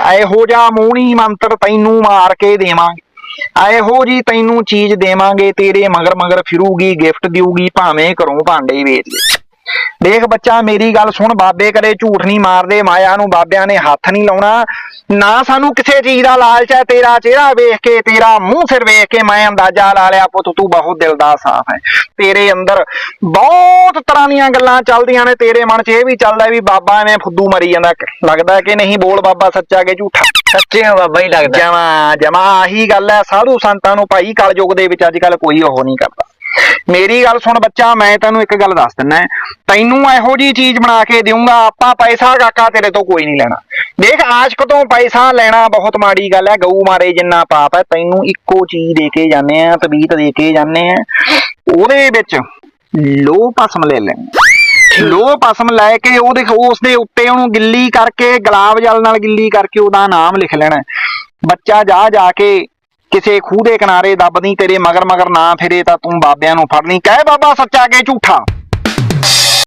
ਇਹੋ ਜਿਹਾ ਮੋਹਣੀ ਮੰਤਰ ਤੈਨੂੰ ਮਾਰ ਕੇ ਦੇਵਾਂਗੇ। ਇਹੋ ਜੀ ਤੈਨੂੰ ਚੀਜ਼ ਦੇਵਾਂਗੇ, ਤੇਰੇ ਮਗਰ ਮਗਰ ਫਿਰੂਗੀ, ਗਿਫਟ ਦਿਊਗੀ, ਭਾਵੇਂ ਘਰੋਂ ਭਾਂਡੇ ਵੇਚ ਦੇ। ਦੇਖ ਬੱਚਾ ਮੇਰੀ ਗੱਲ ਸੁਣ ਬਾਬੇ ਕਦੇ ਝੂਠ ਨਹੀਂ ਮਾਰਦੇ ਮਾਇਆ ਨੂੰ ਬਾਬਿਆਂ ਨੇ ਹੱਥ ਨਹੀਂ ਲਾਉਣਾ। ਨਾ ਸਾਨੂੰ ਕਿਸੇ ਚੀਜ਼ ਦਾ ਲਾਲਚ ਹੈ ਤੇਰਾ ਚਿਹਰਾ ਵੇਖ ਕੇ ਤੇਰਾ ਮੂੰਹ ਸਿਰ ਵੇਖ ਕੇ ਮੈਂ ਅੰਦਾਜ਼ਾ ਲਾ ਲਿਆ ਪੁੱਤ ਤੂੰ ਬਹੁਤ ਦਿਲ ਦਾ ਸਾਫ਼ ਹੈ। ਤੇਰੇ ਅੰਦਰ ਬਹੁਤ ਤਰ੍ਹਾਂ ਦੀਆਂ ਗੱਲਾਂ ਚੱਲਦੀਆਂ ਨੇ ਤੇਰੇ ਮਨ 'ਚ ਇਹ ਵੀ ਚੱਲਦਾ ਵੀ ਬਾਬਾ ਐਵੇਂ ਫੁੱਦੂ ਮਰੀ ਜਾਂਦਾ। ਲੱਗਦਾ ਕਿ ਨਹੀਂ ਬੋਲ ਬਾਬਾ ਸੱਚਾ ਕਿ ਝੂਠਾ। ਸੱਚੇ ਹੋ ਬਾਬਾ ਹੀ ਲੱਗਦਾ। ਜਮਾ ਜਮਾ ਆਹੀ ਗੱਲ ਹੈ ਸਾਧੂ ਸੰਤਾਂ ਨੂੰ ਭਾਈ ਕਲਯੁਗ ਦੇ ਵਿੱਚ ਅੱਜ ਕੱਲ ਕੋਈ ਉਹ ਨਹੀਂ ਕਰਦਾ। ਮੇਰੀ ਗੱਲ ਸੁਣ ਬੱਚਾ, ਮੈਂ ਤੈਨੂੰ ਇੱਕ ਗੱਲ ਦੱਸ ਦਿੰਨਾ ਤੈਨੂੰ ਇਹੋ ਜੀ ਚੀਜ਼ ਬਣਾ ਕੇ ਦੇਊਂਗਾ, ਆਪਾਂ ਪੈਸਾ ਕਾਕਾ ਤੇਰੇ ਤੋਂ ਕੋਈ ਨਹੀਂ ਲੈਣਾ। ਦੇਖ, ਆਸ਼ਕ ਤੋਂ ਪੈਸਾ ਲੈਣਾ ਬਹੁਤ ਮਾੜੀ ਗੱਲ ਹੈ, ਗਊ ਮਾਰੇ ਜਿੰਨਾ ਪਾਪ ਹੈ, ਤੈਨੂੰ ਇੱਕੋ ਚੀਜ਼ ਦੇ ਕੇ ਜਾਂਦੇ ਆ ਤਬੀਤ ਦੇ ਕੇ ਜਾਂਦੇ ਆ ਉਹਦੇ ਵਿੱਚ ਲੋਹ ਭਸਮ ਲੈ ਲੈਣੀ ਲੋਹ ਭਸਮ ਲੈ ਕੇ ਉਹਦੇ ਉਸ ਦੇ ਉੱਤੇ ਉਹਨੂੰ ਗਿੱਲੀ ਕਰਕੇ, ਗੁਲਾਬ ਜਲ ਨਾਲ ਗਿੱਲੀ ਕਰਕੇ ਉਹਦਾ ਨਾਮ ਲਿਖ ਲੈਣਾ ਬੱਚਾ ਜਾ ਜਾ ਕੇ ਕਿਸੇ ਖੂਹ ਦੇ ਕਿਨਾਰੇ ਦੱਬਦੀ, ਤੇਰੇ ਮਗਰ ਮਗਰ ਨਾ ਫਿਰੇ ਤਾਂ ਤੂੰ ਬਾਬਿਆਂ ਨੂੰ ਫੜਨੀ। ਕਹਿ ਬਾਬਾ ਸੱਚਾ ਕੇ ਝੂਠਾ?